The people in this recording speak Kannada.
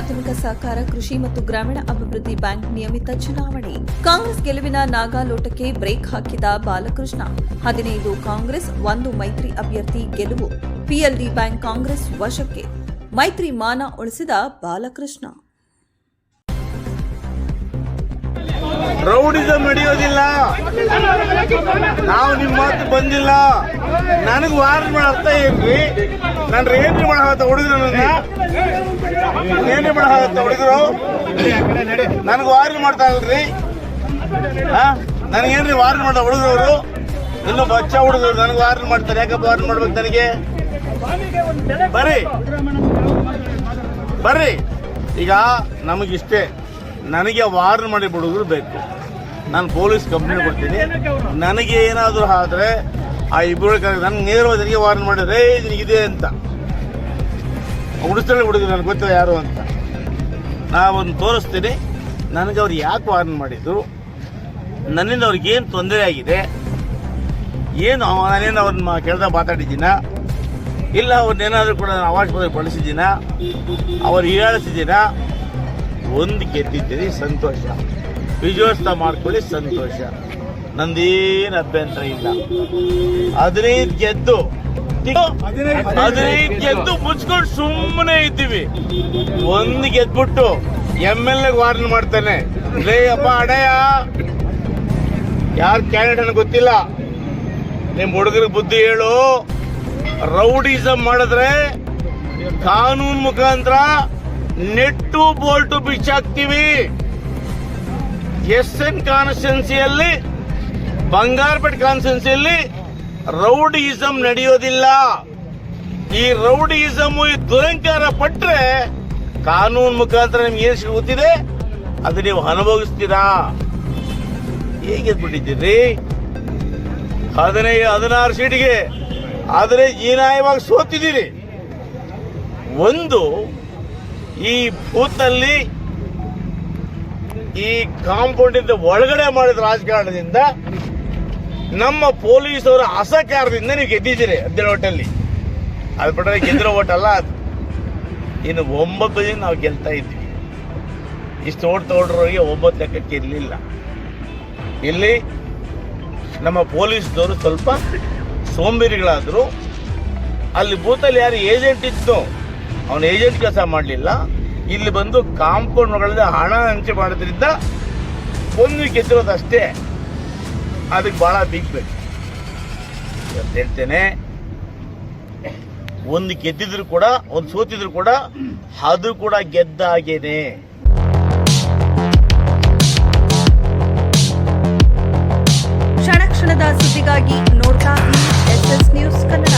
ಪ್ರಾಥಮಿಕ ಸಹಕಾರ, ಕೃಷಿ ಮತ್ತು ಗ್ರಾಮೀಣ ಅಭಿವೃದ್ಧಿ ಬ್ಯಾಂಕ್ ನಿಯಮಿತ ಚುನಾವಣೆ. ಕಾಂಗ್ರೆಸ್ ಗೆಲುವಿನ ನಾಗಾಲೋಟಕ್ಕೆ ಬ್ರೇಕ್ ಹಾಕಿದ ಬಾಲಕೃಷ್ಣ. ಹದಿನೈದು ಕಾಂಗ್ರೆಸ್, ಒಂದು ಮೈತ್ರಿ ಅಭ್ಯರ್ಥಿ ಗೆಲುವು. ಪಿಎಲ್ಡಿ ಬ್ಯಾಂಕ್ ಕಾಂಗ್ರೆಸ್ ವಶಕ್ಕೆ. ಮೈತ್ರಿ ಮಾನ ಉಳಿಸಿದ ಬಾಲಕೃಷ್ಣ. ರೌಡಿಸಮ್ ನಡೆಯೋದಿಲ್ಲ ನಾವು ನಿಮ್ಮ ಮಾತು ಬಂದಿಲ್ಲ. ನನಗೆ ವಾರ್ನ್ ಮಾಡೋ ಅರ್ಥ ಏನ್ರಿ? ನಾನು ಏನ್ರಿ ಮಾಡ ಹುಡುಗರು ನನ್ನ. ಏನ್ರಿ ಮಾಡ ಹುಡುಗರು ನನಗೆ ವಾರ್ನ್ ಮಾಡ್ತಾ ಇಲ್ರಿ. ನನಗೇನ್ರಿ ವಾರ್ನ್ ಮಾಡೋ ಹುಡುಗರು ಇನ್ನು ಬಚ್ಚ ಹುಡುಗರು ನನಗೆ ವಾರ್ನ್ ಮಾಡ್ತಾರೆ. ಯಾಕಪ್ಪ ವಾರ್ನ್ ಮಾಡ್ಬೇಕು ನನಗೆ? ಬರ್ರಿ. ಬರ್ರಿ. ಈಗ ನಮಗಿಷ್ಟೇ ನನಗೆ ವಾರ್ನ್ ಮಾಡಿ ಬಿಡೋದು ಬೇಕು. ನಾನು ಪೊಲೀಸ್ ಕಂಪ್ಲೇಂಟ್ ಕೊಡ್ತೀನಿ. ನನಗೆ ಏನಾದರೂ ಆದರೆ ಆ ಇಬ್ಬರು ನನಗೆ ನೇರವಾಗಿ ನನಗೆ ವಾರ್ನ್ ಮಾಡಿದ್ರೆ ಇದೆ ಅಂತ. ಹುಡುಸ್ತಾಳೆ ಹುಡುಗರು, ನನಗೆ ಗೊತ್ತಿಲ್ಲ ಯಾರು ಅಂತ. ನಾವೊಂದು ತೋರಿಸ್ತೀನಿ. ನನಗೆ ಅವ್ರು ಯಾಕೆ ವಾರ್ನ್ ಮಾಡಿದ್ರು? ನನ್ನಿಂದ ಅವ್ರಿಗೇನು ತೊಂದರೆ ಆಗಿದೆ? ಏನು ನಾನೇನು ಅವ್ರನ್ನ ಕೆಳದ ಮಾತಾಡಿದ್ದೀನ? ಇಲ್ಲ, ಅವ್ರನ್ನೇನಾದರೂ ಕೂಡ ನಾನು ಅವಾಜ್ ಪದ ಬಳಸಿದ್ದೀನ ಅವ್ರು ಹೀಯಾಳಿಸಿದ್ದೀನ? ಒಂದು ಗೆದ್ದಿದ್ದೀರಿ, ಸಂತೋಷ. ವಿಜಯೋತ್ಸವ ಮಾಡ್ಕೊಳ್ಳಿ, ಸಂತೋಷ. ನಂದೇನು ಅಭ್ಯಂತರ ಇಲ್ಲ. ಹದಿನೈದು ಗೆದ್ದು ಹದಿನೈದು ಗೆದ್ದು ಮುಚ್ಕೊಂಡು ಸುಮ್ಮನೆ ಇದ್ದೀವಿ. ಒಂದು ಗೆದ್ಬಿಟ್ಟು ಎಂ ಎಲ್ ಎ ವಾರ್ನ್ ಮಾಡ್ತಾನೆ. ಲೇ ಅಪ್ಪ, ಅಡಯ. ಯಾರು ಕ್ಯಾಂಡಿಡೇಟ್ ಗೊತ್ತಿಲ್ಲ. ನಿಮ್ ಹುಡುಗರಿಗೆ ಬುದ್ಧಿ ಹೇಳು. ರೌಡಿಸಮ್ ಮಾಡಿದ್ರೆ ಕಾನೂನು ಮುಖಾಂತರ ನೆಟ್ಟು ಬೋಲ್ಟು ಬಿಚ್ಚಾಕ್ತಿವಿ. ಎಸ್ ಎನ್ ಕಾನ್ಸ್ಟಿಟ್ಯೂನ್ಸಿಯಲ್ಲಿ ಬಂಗಾರಪೇಟೆ ಕಾನ್ಸ್ಟಿಟ್ಯೂನ್ಸಿಯಲ್ಲಿ ರೌಡಿಯಿಸಂ ನಡೆಯೋದಿಲ್ಲ. ಈ ರೌಡಿಯಿಸಮ್ ಈ ದುರಂಕಾರ ಪಟ್ಟರೆ ಕಾನೂನು ಮುಖಾಂತರ ನಿಮ್ಗೆ ಏನು ಸಿಗುತ್ತಿದೆ? ಅದು ನೀವು ಅನುಭವಿಸ್ತೀರಾ? ಹೇಗೆ ಬಿಟ್ಟಿದ್ದೀರಿ? ಹದಿನೈದು, ಹದಿನಾರು ಸೀಟಿಗೆ, ಆದರೆ ಹೀನಾಯವಾಗಿ ಸೋತಿದ್ದೀರಿ. ಒಂದು ಈ ಬೂತ್ನಲ್ಲಿ ಈ ಕಾಂಪೌಂಡಿಂದ ಒಳಗಡೆ ಮಾಡಿದ ರಾಜಕಾರಣದಿಂದ ನಮ್ಮ ಪೊಲೀಸರ ಅಸಹಕಾರದಿಂದ ನೀವು ಗೆದ್ದಿದ್ದೀರಿ ಹದಿನೇಳು ಓಟಲ್ಲಿ. ಅದು ಬಿಟ್ಟರೆ ಗೆದ್ದಿರೋ ಓಟಲ್ಲ ಅದು. ಇನ್ನು ಒಂಬತ್ತು ಜನ ನಾವು ಗೆಲ್ತಾ ಇದ್ವಿ ಇಷ್ಟು ಓಟ್ ತಗೊಂಡ್ರವರಿಗೆ ಒಂಬತ್ತು ಲೆಕ್ಕಕ್ಕೆ ಇರಲಿಲ್ಲ. ಇಲ್ಲಿ ನಮ್ಮ ಪೊಲೀಸ್ದವರು ಸ್ವಲ್ಪ ಸೋಂಬೇರಿಗಳಾದರು. ಅಲ್ಲಿ ಬೂತಲ್ಲಿ ಯಾರು ಏಜೆಂಟ್ ಇತ್ತು ಅವನು ಏಜೆಂಟ್ ಕೆಲಸ ಮಾಡಲಿಲ್ಲ. ಇಲ್ಲಿ ಬಂದು ಕಾಂಪೌಂಡ್ ಹಣ ಹಂಚೆ ಮಾಡೋದ್ರಿಂದ ಒಂದು ಗೆದ್ದಿರೋದಷ್ಟೇ. ಅದಕ್ಕೆ ಭಾಳ ಬಿಗ್ಬೇಕು ಇವತ್ತು ಹೇಳ್ತೇನೆ, ಒಂದು ಗೆದ್ದಿದ್ರು ಕೂಡ, ಒಂದು ಸೋತಿದ್ರು ಕೂಡ, ಅದು ಕೂಡ ಗೆದ್ದಾಗೇನೆ ಕ್ಷಣ ಕ್ಷಣದ ಸುದ್ದಿಗಾಗಿ ನೋಡ್ತಾ ಎಸ್ ಎಸ್ ನ್ಯೂಸ್ ಕನ್ನಡ.